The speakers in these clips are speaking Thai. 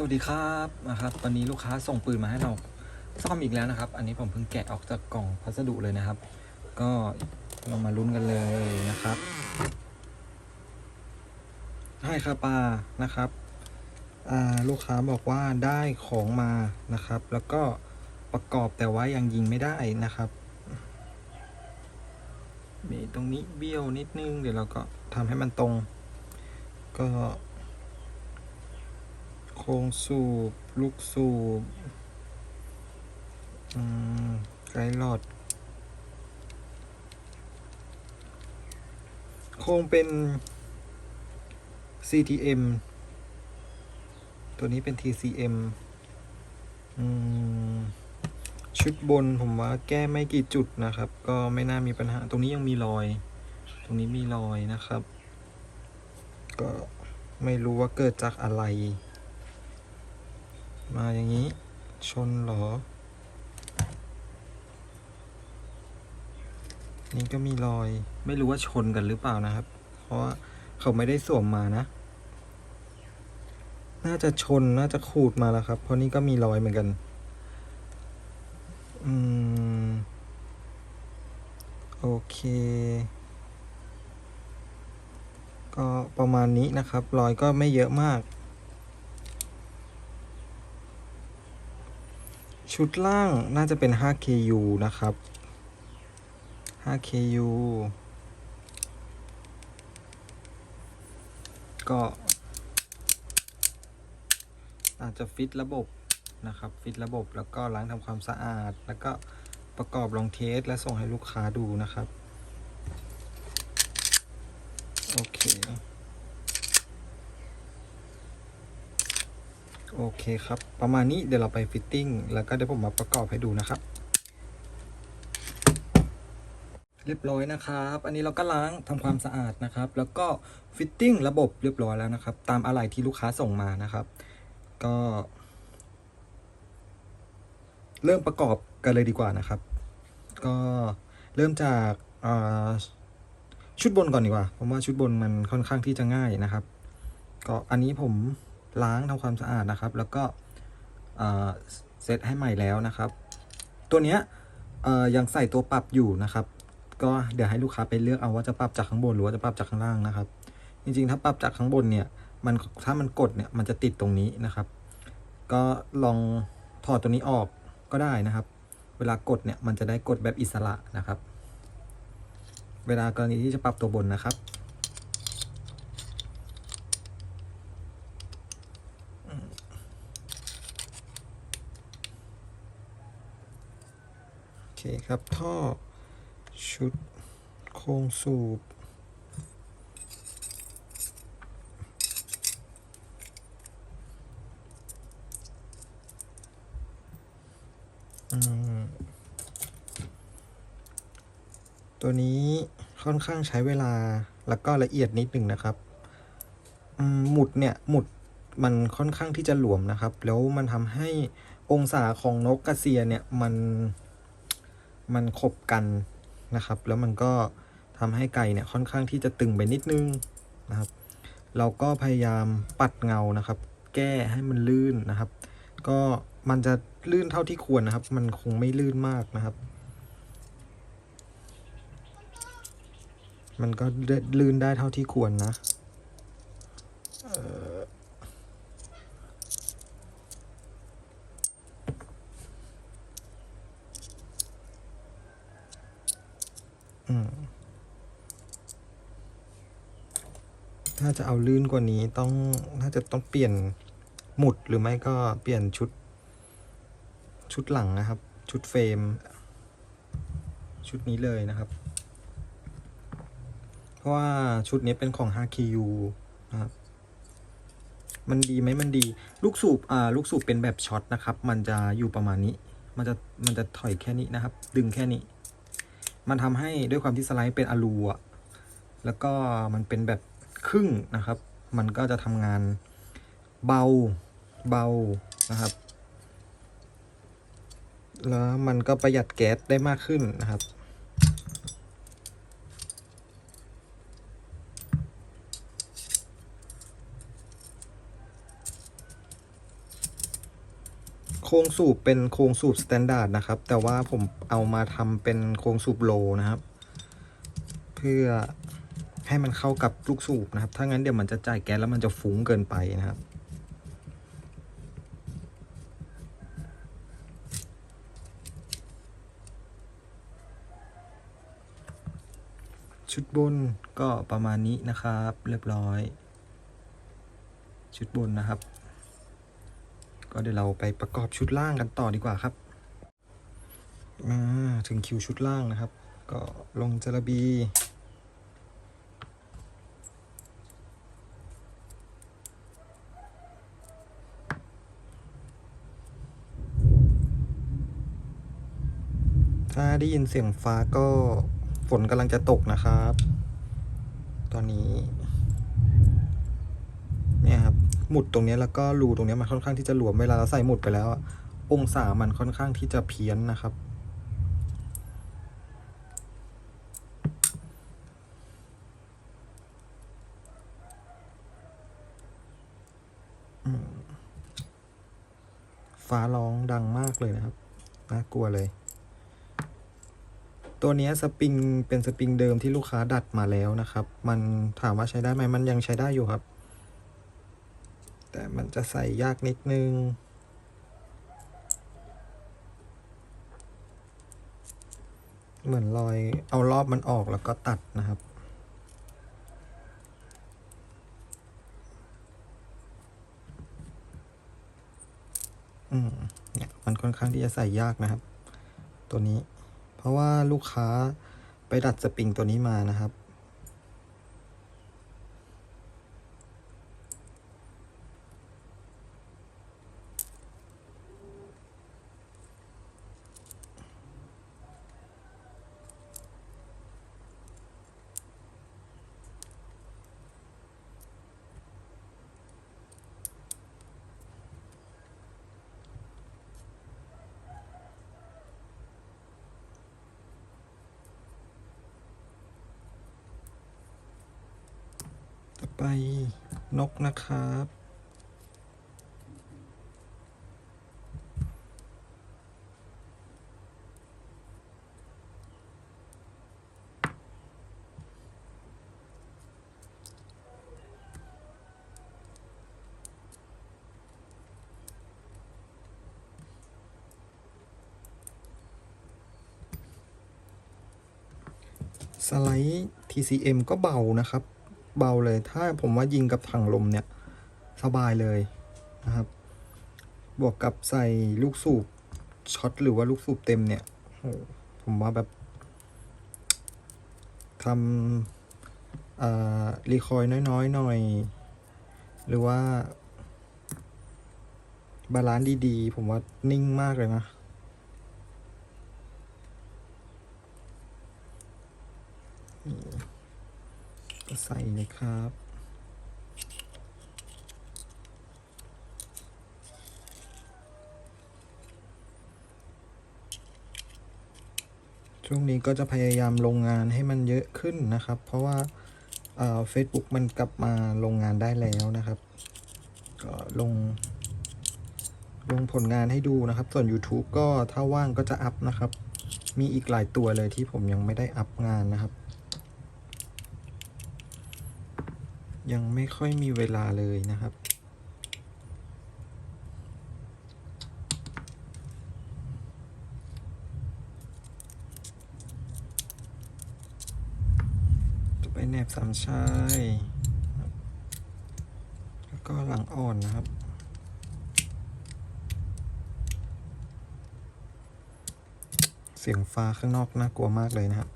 สวัสดีครับนะครับ ตอนนี้ลูกค้าส่งปืนมาให้เราซ่อมอีกแล้วนะครับ อันนี้ผมเพิ่งแกะออกจากกล่องพัสดุเลยนะครับ ก็เรามาลุ้นกันเลยนะครับให้คาปานะครับลูกค้าบอกว่าได้ของมานะครับ แล้วก็ประกอบแต่ว่ายังยิงไม่ได้นะครับมีตรงนี้เบี้ยวนิดนึง เดี๋ยวเราก็ทำให้มันตรง ก็ รงสูบ ลูกสูบไกด์หลอด โครงเป็น CTM ตัวนี้เป็น TCM ชุดบนผมว่าแก้ไม่กี่จุดนะครับ ก็ไม่น่ามีปัญหา ตรงนี้ยังมีรอย ตรงนี้มีรอยนะครับ ก็ไม่รู้ว่าเกิดจากอะไร มาอย่างนี้ ชนหรอ นี่ก็มีรอย ไม่รู้ว่าชนกันหรือเปล่านะครับ เพราะว่าเขาไม่ได้สวมมานะ น่าจะชน น่าจะขูดมาแล้วครับ เพราะนี่ก็มีรอยเหมือนกัน อืม โอเค ก็ประมาณนี้นะครับ รอยก็ไม่เยอะมาก ชุดล่างน่าจะเป็น 5KU นะครับ 5KU ก็ อาจจะฟิตระบบนะครับ ฟิตระบบแล้วก็ล้างทำความสะอาด แล้วก็ประกอบลองเทสและส่งให้ลูกค้าดูนะครับ โอเค โอเคครับ ประมาณนี้เดี๋ยวเราไปฟิตติ้ง แล้วก็เดี๋ยวผมมาประกอบให้ดูนะครับ เรียบร้อยนะครับ อันนี้เราก็ล้างทำความสะอาดนะครับ แล้วก็ฟิตติ้งระบบเรียบร้อยแล้วนะครับ ตามอะไรที่ลูกค้าส่งมานะครับ ก็ เริ่มประกอบกันเลยดีกว่านะครับ ก็เริ่มจากาชุดบนก่อนดีกว่าผมว่าชุดบนมันค่อนข้างที่จะง่ายนะครับ ก็อันนี้ผม ล้างทำความสะอาดนะครับ แล้วก็เซตให้ใหม่แล้วนะครับ ตัวเนี้ยยังใส่ตัวปรับอยู่นะครับ ก็เดี๋ยวให้ลูกค้าไปเลือกเอาว่าจะปรับจากข้างบนหรือว่าจะปรับจากข้างล่างนะครับ จริงๆ ถ้าปรับจากข้างบนเนี่ยมันถ้ามันกดเนี่ยมันจะติดตรงนี้นะครับ ก็ลองถอดตัวนี้ออกก็ได้นะครับ เวลากดเนี่ยมันจะได้กดแบบอิสระนะครับ เวลากรณีที่จะปรับตัวบนนะครับ ครับท่อชุดโครงสูบ ตัวนี้ค่อนข้างใช้เวลาแล้วก็ละเอียดนิดหนึ่งนะครับ หมุดเนี่ย หมุดมันค่อนข้างที่จะหลวมนะครับ แล้วมันทำให้องศาของนกกระเซียเนี่ยมัน มันขบกันนะครับ แล้วมันก็ทำให้ไก่เนี่ยค่อนข้างที่จะตึงไปนิดนึงนะครับ เราก็พยายามปัดเงานะครับ แก้ให้มันลื่นนะครับ ก็มันจะลื่นเท่าที่ควรนะครับ มันคงไม่ลื่นมากนะครับ มันก็ลื่นได้เท่าที่ควรนะเอ่ออืม ถ้าจะเอาลื่นกว่านี้ต้องน่าจะต้องเปลี่ยนหมุดหรือไม่ก็เปลี่ยนชุด ชุดหลังนะครับ ชุดเฟรม ชุดนี้เลยนะครับ เพราะว่าชุดนี้เป็นของ 5KU นะครับมันดีไหมมันดี ลูกสูบ อ่า ลูกสูบเป็นแบบช็อตนะครับ มันจะอยู่ประมาณนี้ มันจะ มันจะถอยแค่นี้นะครับ ดึงแค่นี้ มันทำให้ด้วยความที่สไลด์เป็นอะลูอะแล้วก็มันเป็นแบบครึ่งนะครับ มันก็จะทำงานเบาเบานะครับ แล้วมันก็ประหยัดแก๊สได้มากขึ้นนะครับ โครงสูบเป็นโครงสูบสแตนดาร์ดนะครับ แต่ว่าผมเอามาทำเป็นโครงสูบโลนะครับ เพื่อให้มันเข้ากับลูกสูบนะครับ ถ้างั้นเดี๋ยวมันจะจ่ายแก๊สแล้วมันจะฟุ้งเกินไปนะครับชุดบนก็ประมาณนี้นะครับ เรียบร้อย ชุดบนนะครับ ก็เดี๋ยวเราไปประกอบชุดล่างกันต่อดีกว่าครับมาถึงคิวชุดล่างนะครับ ก็ลงจระบีถ้าได้ยินเสียงฟ้าก็ฝนกำลังจะตกนะครับ ตอนนี้ หมุดตรงนี้แล้วก็รูตรงนี้มันค่อนข้างที่จะหลวมเวลาเราใส่หมุดไปแล้วองศามันค่อนข้างที่จะเพี้ยนนะครับ ฟ้าร้องดังมากเลยนะครับ น่ากลัวเลย ตัวนี้สปริงเป็นสปริงเดิมที่ลูกค้าดัดมาแล้วนะครับ มันถามว่าใช้ได้ไหมมันยังใช้ได้อยู่ครับ แต่มันจะใส่ยากนิดนึง เหมือนรอยเอารอบมันออกแล้วก็ตัดนะครับอืมเนี่ยมันค่อนข้างที่จะใส่ยากนะครับ ตัวนี้ เพราะว่าลูกค้าไปดัดสปริงตัวนี้มานะครับ ไปนกนะครับ สไลด์ TCM ก็เบานะครับ เบาเลย ถ้าผมว่ายิงกับถังลมเนี่ย สบายเลยนะครับ บวกกับใส่ลูกสูบช็อตหรือว่าลูกสูบเต็มเนี่ยโอ้ผมว่าแบบทำรีคอยน้อยๆหน่อย หรือว่า บาลานซ์ดีๆ ผมว่านิ่งมากเลยนะ ก็ ใส่เลยครับ ช่วงนี้ก็จะพยายามลงงานให้มันเยอะขึ้นนะครับ เพราะว่าเฟซบุ๊กมันกลับมาลงงานได้แล้วนะครับ ก็ลง ลงผลงานให้ดูนะครับ ส่วน YouTube ก็ถ้าว่างก็จะอัพนะครับ มีอีกหลายตัวเลยที่ผมยังไม่ได้อัพงานนะครับ ยังไม่ค่อยมีเวลาเลยนะครับจะไปแนบสามชาย แล้วก็หลังอ่อนนะครับเสียงฟ้าข้างนอกน่ากลัวมากเลยนะครับ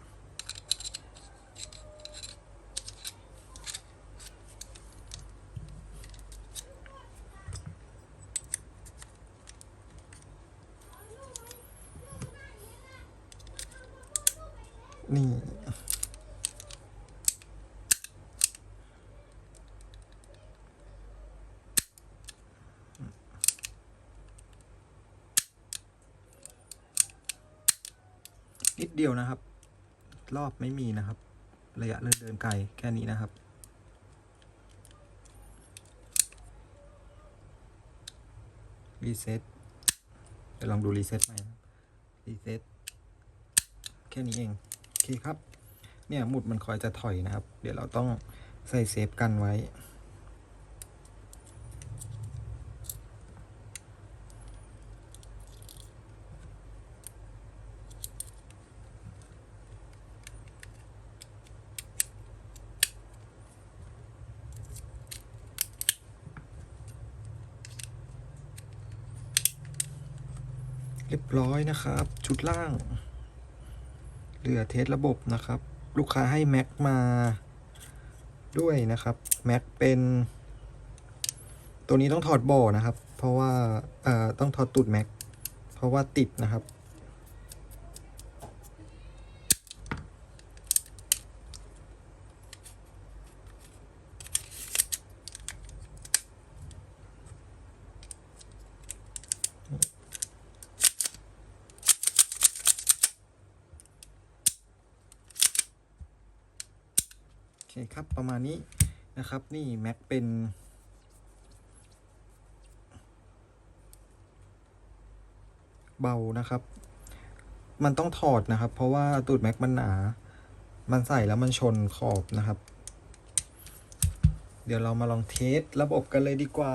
นี่ นิด เดียวนะครับ รอบไม่มีนะครับ ระยะเดินเดินไกลแค่นี้นะครับ รีเซ็ตดี๋ยวลองดูรีเซ็ตใหม่รีเซ็ตแค่นี้เอง โอเคครับ เนี่ยหมุดมันคอยจะถอยนะครับ เดี๋ยวเราต้องใส่เซฟกันไว้ เรียบร้อยนะครับ ชุดล่าง เหลือเทสระบบนะครับ ลูกค้าให้แม็กมาด้วยนะครับแม็กเป็น ตัวนี้ต้องถอดบ่อนะครับ เพราะว่าต้องถอดตูดแม็กเพราะว่าติดนะครับ เคครับ ประมาณนี้นะครับ นี่แม็กเป็น เบานะครับ มันต้องถอดนะครับ เพราะว่าตูดแม็กมันหนา มันใส่แล้วมันชนขอบนะครับ เดี๋ยวเรามาลองเทสระบบกันเลยดีกว่า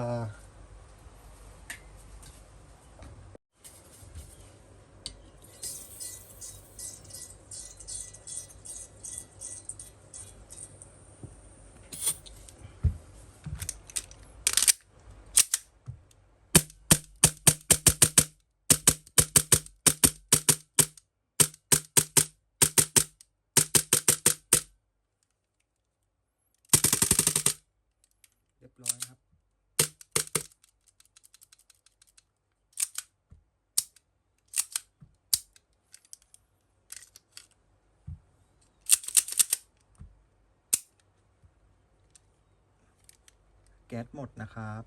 แก๊สหมดนะครับ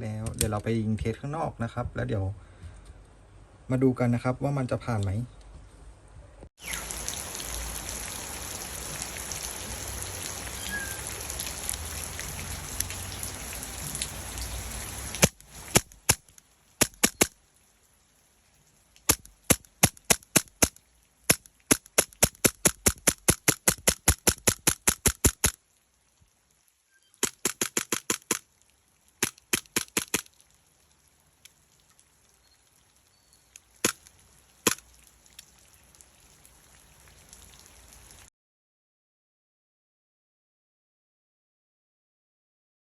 แล้วเดี๋ยวเราไปยิงเทสข้างนอกนะครับ แล้วเดี๋ยว มาดูกันนะครับว่ามันจะผ่านไหม